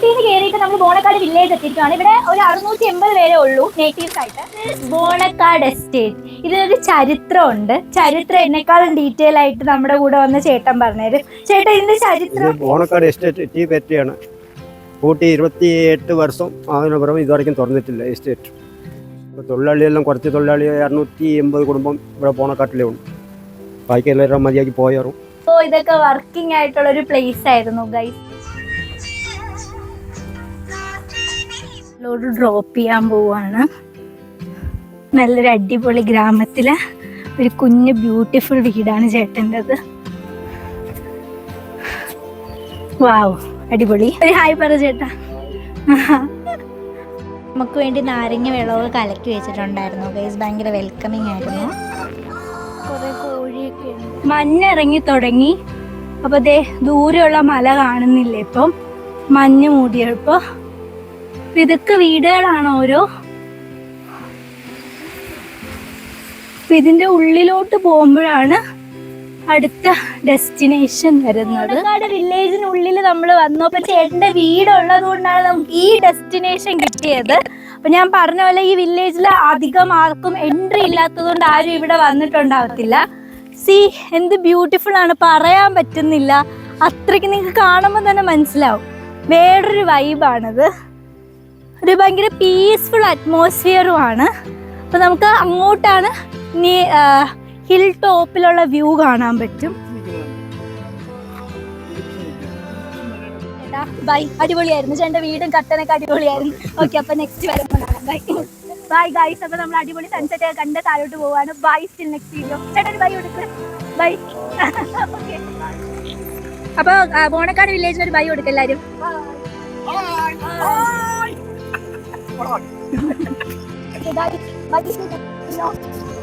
നാട്ടിൽ നിന്ന് കയറിയിട്ട് നമ്മൾ ബോണക്കാട് വില്ലേജ് എത്തിയിരിക്കുകയാണ് ഇവിടെ ഒരു അറുന്നൂറ്റി എൺപത് പേരെ ഉള്ളൂ നേറ്റീവ്സ് ആയിട്ട്. ബോണക്കാട് എസ്റ്റേറ്റ് ഇതിനൊരു ചരിത്രമുണ്ട്. ചരിത്രം എന്നെക്കാളും ഡീറ്റെയിൽ ആയിട്ട് നമ്മുടെ കൂടെ വന്ന ചേട്ടൻ പറഞ്ഞുതരും ചേട്ടൻ ഇതിന്റെ ചരിത്രം? ബോണക്കാട് എസ്റ്റേറ്റ് ടീ ഫാക്ടറിയാണ് കൂട്ടി ഇരുപത്തി എട്ട് വർഷം അതിനപ്പുറം ഇതുവரைക്കും തുറന്നിട്ടില്ല എസ്റ്റേറ്റ് ഇപ്പോൾ തൊഴിലാളിയെല്ലാം കുറച്ച് തൊഴിലാളി അറുന്നൂറ്റി എൺപത് കുടുംബം ഇവിടെ ബോണക്കാട്ടിലേ ഉണ്ട് ബാക്കി എല്ലാവരും മതിയാക്കി പോയാറും. ഇതൊക്കെ വർക്കിംഗ് ആയിട്ടുള്ള ഒരു പ്ലേസ് ആയിരുന്നു ഗൈസ് ലോഡ് ഡ്രോപ്പ് ചെയ്യാൻ പോവാണ്. നല്ലൊരു അടിപൊളി ഗ്രാമത്തിലെ ഒരു കുഞ്ഞ് ബ്യൂട്ടിഫുൾ വീടാണ് ചേട്ടന്റെത്. വാവ് അടിപൊളി. ഒരു ഹായ് പറ ചേട്ടാ. നമുക്ക് വേണ്ടി നാരങ്ങ വെള്ളമൊക്കെ കലക്കി വെച്ചിട്ടുണ്ടായിരുന്നു. ഗൈസ് ഭയങ്കര വെൽക്കമിങ് ആയിരുന്നു. മഞ്ഞിറങ്ങി തുടങ്ങി. അപ്പൊ ദേ ദൂരെയുള്ള മല കാണുന്നില്ലേ ഇപ്പം? മഞ്ഞ് മൂടിയപ്പോ ഇതൊക്കെ വീടുകളാണ് ഓരോ? അപ്പൊ ഇതിന്റെ ഉള്ളിലോട്ട് പോകുമ്പോഴാണ് അടുത്ത ഡെസ്റ്റിനേഷൻ വരുന്നത്. വില്ലേജിനുള്ളിൽ നമ്മൾ വന്നു. അപ്പൊ ചേട്ടന്റെ വീടുള്ളത് കൊണ്ടാണ് നമുക്ക് ഈ ഡെസ്റ്റിനേഷൻ കിട്ടിയത്. അപ്പൊ ഞാൻ പറഞ്ഞ പോലെ ഈ വില്ലേജിൽ അധികം ആർക്കും എൻട്രി ഇല്ലാത്തത് കൊണ്ട് ആരും ഇവിടെ വന്നിട്ടുണ്ടാവത്തില്ല. സി എന്ത് ബ്യൂട്ടിഫുൾ ആണ്. പറയാൻ പറ്റുന്നില്ല. അത്രയ്ക്ക് നിങ്ങൾക്ക് കാണുമ്പോൾ തന്നെ മനസ്സിലാവും. വേറൊരു വൈബാണിത് ഒരു ഭയങ്കര പീസ്ഫുൾ അറ്റ്മോസ്ഫിയറുമാണ് അപ്പോൾ നമുക്ക് അങ്ങോട്ടാണ് ഇനി ഹിൽ ടോപ്പിലുള്ള വ്യൂ കാണാൻ പറ്റും. ബൈ അടിപൊളിയായിരുന്നു. ചേട്ടന്റെ വീടും കട്ടനൊക്കെ അടിപൊളിയായിരുന്നു. ഓക്കെ അപ്പൊ നെക്സ്റ്റ് വരുമ്പോൾ ബൈ ബൈ ഗൈസ് അപ്പൊ നമ്മൾ അടിപൊളി സൺസെറ്റ് ഒക്കെ കണ്ട് താഴോട്ട് പോവാണ്. ബൈ സ്റ്റിൽ നെക്സ്റ്റ് വീഡിയോ ചേട്ടൻ ബൈ കൊടുക്കുക ബൈ അപ്പൊ ബോണക്കാട് വില്ലേജിൽ ഒരു ബൈ കൊടുക്കുക Lord. okay, guys, bye.